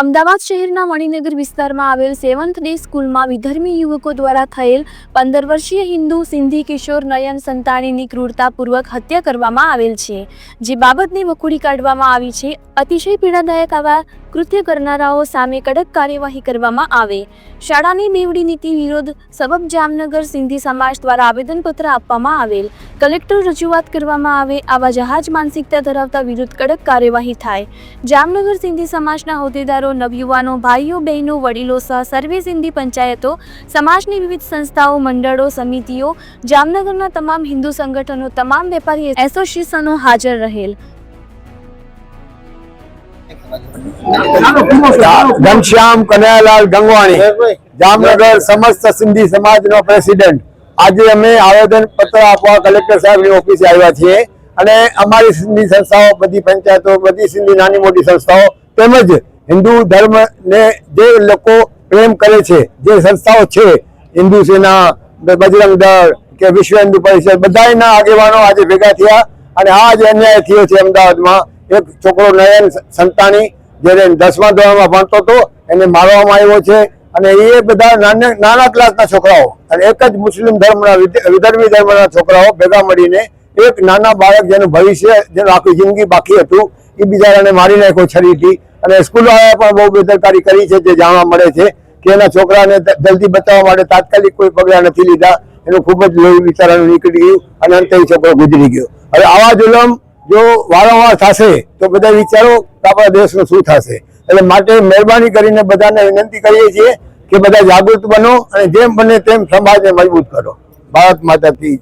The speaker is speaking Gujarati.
અમદાવાદ શહેરના મણિનગર વિસ્તારમાં આવેલ સેવન્થ ડે સ્કૂલમાં વિધર્મી યુવકો દ્વારા થયેલ પંદર વર્ષીય હિન્દુ સિંધી કિશોર નયન સંતાણીની ક્રૂરતાપૂર્વક હત્યા કરવામાં આવેલ છે. જે બાબતને વખોડી કાઢવામાં આવી છે, અતિશય પીડાદાયક આવા કૃત્ય કરનારાઓ સામે કડક કાર્યવાહી કરવામાં આવે. શાળાની બેવડી નીતિ વિરોધ સબબ જામનગર સિંધી સમાજ દ્વારા આવેદનપત્ર આપવામાં આવેલ. કલેક્ટર રજૂઆત કરવામાં આવે આવા જહાજ માનસિકતા ધરાવતા વિરુદ્ધ કડક કાર્યવાહી થાય. જામનગર સિંધી સમાજના હોદ્દેદારો નવયુવાનો, ભાઈઓ, બહેનો, વડીલો સહ સર્વે સિંધી પંચાયતો, સમાજની વિવિધ સંસ્થાઓ, મંડળો, સમિતિઓ, જામનગરના તમામ હિન્દુ સંગઠનો, તમામ વેપારી એસોસિએશનો હાજર રહેલ. ઘનશ્યામ કનૈયાલાલ ગંગવાણી, જામનગર સમસ્ત સિંધી સમાજનો પ્રેસિડેન્ટ. આજે અમે આવેદન પત્ર આપવા કલેક્ટર સાહેબની ઓફિસે આવ્યા છીએ અને અમારી સિંધી સંસ્થાઓ, બધી પંચાયતો, બધી સિંધી નાની મોટી સંસ્થાઓ તેમજ હિન્દુ ધર્મ ને જે લોકો પ્રેમ કરે છે, જે સંસ્થાઓ છે, હિન્દુ સેના, બજરંગ દળ કે વિશ્વ હિન્દુ પરિષદ બધાના આગેવાનો આજે ભેગા થયા અને આ જે અન્યાય થયો છે અમદાવાદમાં, એક છોકરો નયન સંતાણી, જ્યારે દસમા ધોરણમાં ભણતો હતો, એને મારવામાં આવ્યો છે અને એ બધા નાના નાના ક્લાસના છોકરાઓ અને એક જ મુસ્લિમ ધર્મના વિધ- વિધર્મી ધર્મના છોકરાઓ ભેગા મળીને એક નાના બાળક જેનું ભવિષ્ય જેનું આખી જિંદગી બાકી હતું, એ બિચારાને મારી નાખ્યો છરીથી અને સ્કૂલવાળાએ પણ બહુ બેદરકારી કરી છે જે જાણવા મળે છે કે એના છોકરાને જલ્દી બચાવવા માટે તાત્કાલિક કોઈ પગલાં નથી લીધા. એનું ખૂબ જ લોહી વિચારાનું નીકળી ગયું અને અંતે છોકરો ગુજરી ગયો. હવે આવા જુલમ જો વારંવાર થશે, તો બધા વિચારો આપણા દેશનું શું થશે. એટલે માટે મહેરબાની કરીને બધાને વિનંતી કરીએ છીએ કે બધા જાગૃત બનો અને જેમ બને તેમ સમાજને મજબૂત કરો. ભારત માતા.